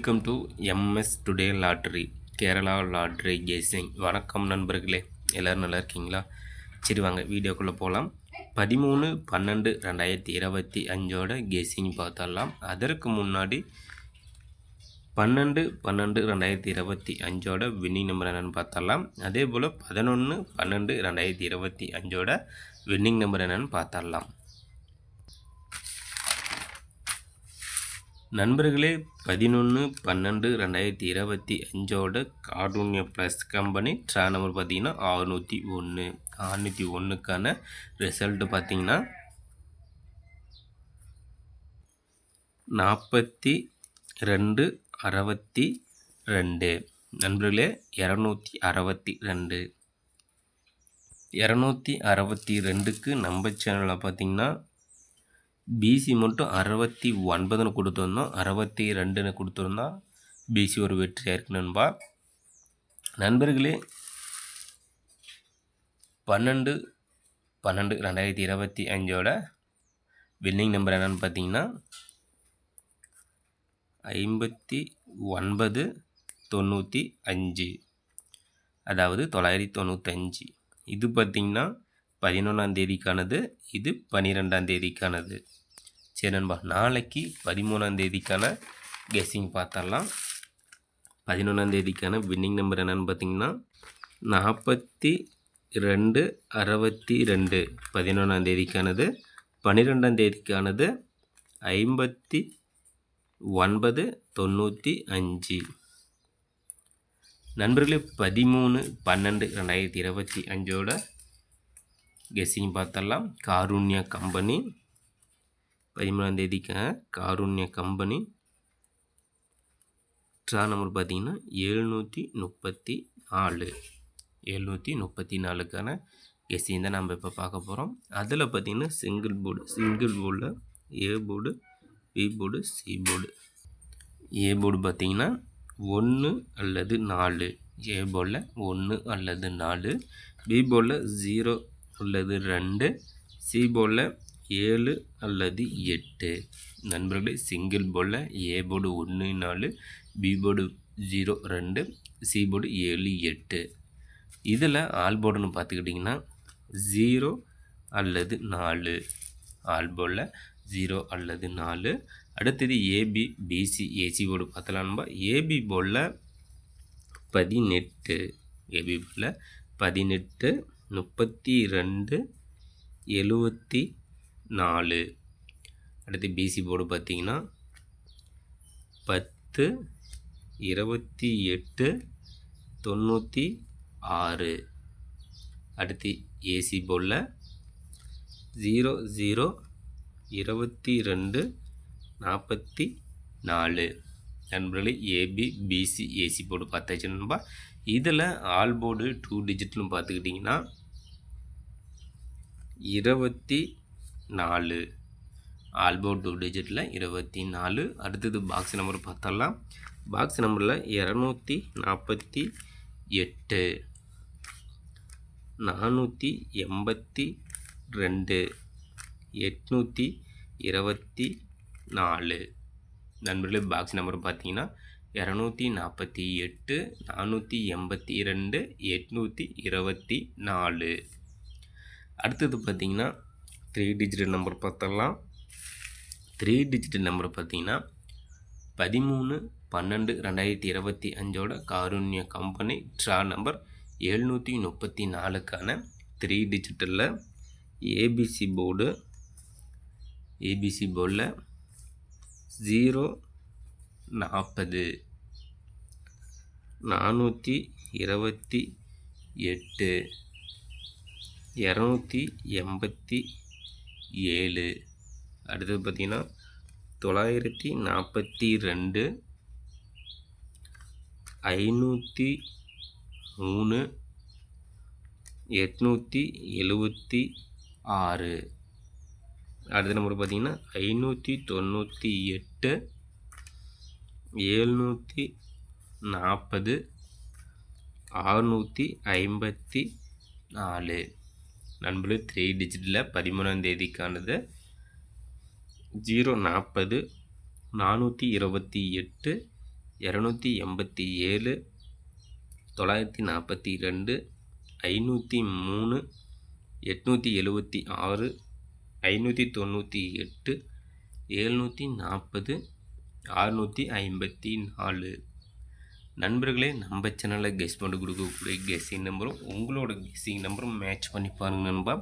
Welcome to MS today lottery Kerala lottery guessing வணக்கம் நண்பர்களே. எல்லோரும் நல்லா இருக்கீங்களா? சரி வாங்க வீடியோக்குள்ளே போகலாம் பதிமூணு பன்னெண்டு ரெண்டாயிரத்தி இருபத்தி அஞ்சோட கேசிங் பார்த்தரலாம் அதற்கு முன்னாடி பன்னெண்டு பன்னெண்டு ரெண்டாயிரத்தி இருபத்தி அஞ்சோட வின்னிங் நம்பர் என்னென்னு பார்த்தரலாம் அதே போல் பதினொன்று பன்னெண்டு ரெண்டாயிரத்தி இருபத்தி அஞ்சோட வின்னிங் நம்பர் என்னென்னு பார்த்தரலாம் நண்பர்களே பதினொன்று பன்னெண்டு ரெண்டாயிரத்தி இருபத்தி அஞ்சோட Cartoonia plus company draw number பார்த்தீங்கன்னா அறுநூற்றி ஒன்று. அறுநூற்றி ஒன்றுக்கான ரிசல்ட்டு பார்த்தீங்கன்னா நாற்பத்தி ரெண்டு அறுபத்தி ரெண்டு. நண்பர்களே இரநூத்தி அறுபத்தி ரெண்டு. இரநூத்தி அறுபத்தி ரெண்டுக்கு நம்ம சேனலில் பார்த்தீங்கன்னா பிசி மட்டும் அறுபத்தி ஒன்பதுன்னு கொடுத்துருந்தோம். அறுபத்தி ரெண்டுன்னு கொடுத்துருந்தோம் பிசி ஒரு வெற்றியாக இருக்கு நண்பா. நண்பர்களே பன்னெண்டு பன்னெண்டு ரெண்டாயிரத்தி இருபத்தி அஞ்சோட வின்னிங் நம்பர் என்னென்னு பார்த்தீங்கன்னா ஐம்பத்தி ஒன்பது தொண்ணூற்றி அஞ்சு. அதாவது தொள்ளாயிரத்தி தொண்ணூத்தஞ்சு இது பார்த்திங்கன்னா பதினொன்றாம் தேதிக்கானது இது பன்னிரெண்டாம் தேதிக்கானது. சரி நண்பா நாளைக்கு பதிமூணாம் தேதிக்கான கெஸ்ஸிங் பார்த்தரலாம் பதினொன்றாம் தேதிக்கான வின்னிங் நம்பர் என்னென்னு பார்த்தீங்கன்னா நாற்பத்தி ரெண்டு அறுபத்தி ரெண்டு. பதினொன்றாம் தேதிக்கானது பன்னிரெண்டாம் தேதிக்கானது ஐம்பத்தி ஒன்பது தொண்ணூற்றி அஞ்சு. நண்பர்களே பதிமூணு பன்னெண்டு ரெண்டாயிரத்தி இருபத்தி அஞ்சோட கெஸ்ஸிங் பார்த்தரலாம் காருண்யா கம்பெனி பதிமூணாம் தேதிக்காக காருண்ய கம்பெனி. ட்ரா நம்பர் பார்த்திங்கன்னா எழுநூற்றி முப்பத்தி நாலு. எழுநூற்றி முப்பத்தி நாலுக்கான கெஸ்ஸிங் தான் நம்ம இப்போ பார்க்க போகிறோம் அதில் பார்த்திங்கன்னா சிங்கிள் போர்டு சிங்கிள் போர்டில் A board B board C board A board பார்த்திங்கன்னா ஒன்று அல்லது நாலு. ஏ போர்டில் ஒன்று அல்லது நாலு. பி போர்டில் ஜீரோ அல்லது ரெண்டு. சி போர்டில் ஏழு அல்லது எட்டு. நண்பர்களே சிங்கிள் போர்டில் ஏ போர்டு ஒன்று நாலு பி போர்டு ஜீரோ ரெண்டு சி போர்டு ஏழு எட்டு. இதில் ஆல் போர்டுன்னு பார்த்துக்கிட்டிங்கன்னா ஜீரோ அல்லது நாலு. ஆல் போர்டில் ஜீரோ அல்லது நாலு. அடுத்தது ஏபி பிசி ஏசி போர்டு பார்த்தலான்பா ஏபி போர்டில் பதினெட்டு. ஏபி போர்டில் பதினெட்டு முப்பத்தி ரெண்டு எழுபத்தி நாலு. அடுத்து பிசி போர்டு பார்த்திங்கன்னா பத்து இருபத்தி எட்டு தொண்ணூற்றி ஆறு. அடுத்து ஏசி போர்டில் ஜீரோ ஜீரோ இருபத்தி ரெண்டு நாற்பத்தி நாலு. நண்பர்களே ஏபி பிசி ஏசி போர்டு பார்த்தாச்சு நண்பா. இதில் ஆல் போர்டு டூ டிஜிட்டலும் பார்த்துக்கிட்டிங்கன்னா இருபத்தி நாலு. ஆல்போ டூ டிஜிட்டில் இருபத்தி நாலு. அடுத்தது பாக்ஸ் நம்பர் பார்த்தலாம் பாக்ஸ் நம்பரில் இரநூத்தி நாற்பத்தி எட்டு. நானூற்றி எண்பத்தி ரெண்டு. எட்நூற்றி இருபத்தி நாலு. நண்பர்களே பாக்ஸ் நம்பர் பார்த்தீங்கன்னா இரநூத்தி நாற்பத்தி எட்டு நானூற்றி எண்பத்தி ரெண்டு எட்நூற்றி இருபத்தி நாலு. அடுத்தது பார்த்திங்கன்னா த்ரீ டிஜிட்டல் நம்பர் பார்த்தரலாம் த்ரீ டிஜிட்டல் நம்பர் பார்த்தீங்கன்னா பதிமூணு பன்னெண்டு ரெண்டாயிரத்தி இருபத்தி அஞ்சோட காருண்ய கம்பெனி ட்ரா நம்பர் எழுநூற்றி முப்பத்தி நாலுக்கான த்ரீ டிஜிட்டலில் ஏபிசி போர்டு ஏபிசி போர்டில் ஜீரோ நாற்பது. நானூற்றி இருபத்தி எட்டு. இரநூத்தி எண்பத்தி ஏழு. அடுத்தது பார்த்திங்கன்னா தொள்ளாயிரத்தி நாற்பத்தி ரெண்டு. ஐநூற்றி மூணு. எட்நூற்றி எழுபத்தி ஆறு. அடுத்த நம்பர் பார்த்திங்கன்னா ஐநூற்றி தொண்ணூற்றி எட்டு. ஏழ்நூற்றி நாற்பது. அறுநூற்றி ஐம்பத்தி நாலு. நண்பர்களே த்ரீ டிஜிட்டில் பதிமூணாம் தேதிக்கானது ஜீரோ நாற்பது நானூற்றி இருபத்தி எட்டு இரநூத்தி எண்பத்தி ஏழு தொள்ளாயிரத்தி நாற்பத்தி ரெண்டு ஐநூற்றி மூணு எட்நூற்றி எழுபத்தி ஆறு ஐநூற்றி தொண்ணூற்றி எட்டு ஏழ்நூற்றி நாற்பது அறுநூற்றி ஐம்பத்தி நாலு. நண்பர்களே நம்ம சேனலில் கெஸ் பண்ணி கொடுக்கக்கூடிய கெஸ்ஸிங் நம்பரும் உங்களோட கெஸ்ஸிங் நம்பரும் மேட்ச் பண்ணி பாருங்க நண்பா.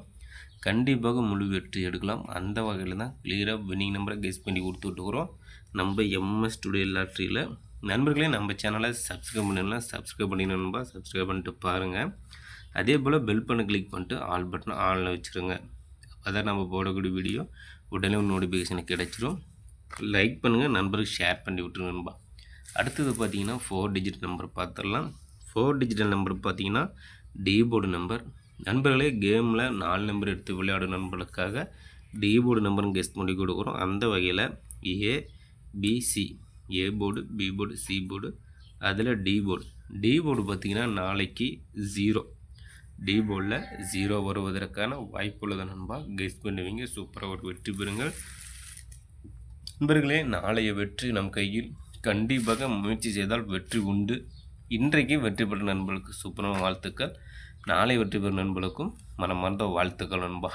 கண்டிப்பாக முழு வெற்றி எடுக்கலாம். அந்த வகையில் தான் கிளியராக வின்னிங் நம்பரை கெஸ் பண்ணி கொடுத்துட்ருக்குறோம் நம்ம எம்எஸ் டுடே லாட்ரியில் நண்பர்களே நம்ம சேனலை சப்ஸ்கிரைப் பண்ணலாம் சப்ஸ்கிரைப் பண்ணி நண்பா சப்ஸ்கிரைப் பண்ணிட்டு பாருங்கள் அதே போல் பெல் பண்ண கிளிக் பண்ணிட்டு ஆல் பட்டன் ஆனில் வச்சுருங்க. அதான் நம்ம போடக்கூடிய வீடியோ உடனே நோட்டிஃபிகேஷன் கிடச்சிரும். லைக் பண்ணுங்கள் நண்பருக்கு ஷேர் பண்ணி விட்டுருங்க நண்பா. அடுத்தது பார்த்தீங்கன்னா ஃபோர் டிஜிட் நம்பர் பார்த்துடலாம். ஃபோர் டிஜிட்டல் நம்பர் பார்த்தீங்கன்னா டீபோர்டு நம்பர் நண்பர்களே கேமில் நாலு நம்பர் எடுத்து விளையாடும் நண்பர்களுக்காக டீபோர்டு நம்பர்னு கெஸ்ட் பண்ணி கொடுக்குறோம். அந்த வகையில் A BC A board B board C board அதில் டி போர்டு டி போர்டு பார்த்தீங்கன்னா நாளைக்கு ஜீரோ டி போர்டில் ஜீரோ வருவதற்கான வாய்ப்புள்ளது நண்பா. கெஸ் பண்ணுவீங்க. சூப்பராக ஒரு வெற்றி பெறுங்கள். நண்பர்களே நாளைய வெற்றி நம் கையில். கண்டிப்பாக முயற்சி செய்தால் வெற்றி உண்டு. இன்றைக்கு வெற்றி பெறும் நண்பர்களுக்கு சூப்பரான வாழ்த்துக்கள். நாளை வெற்றி பெறும் நண்பர்களுக்கும் மனமார்ந்த வாழ்த்துக்கள் நண்பா.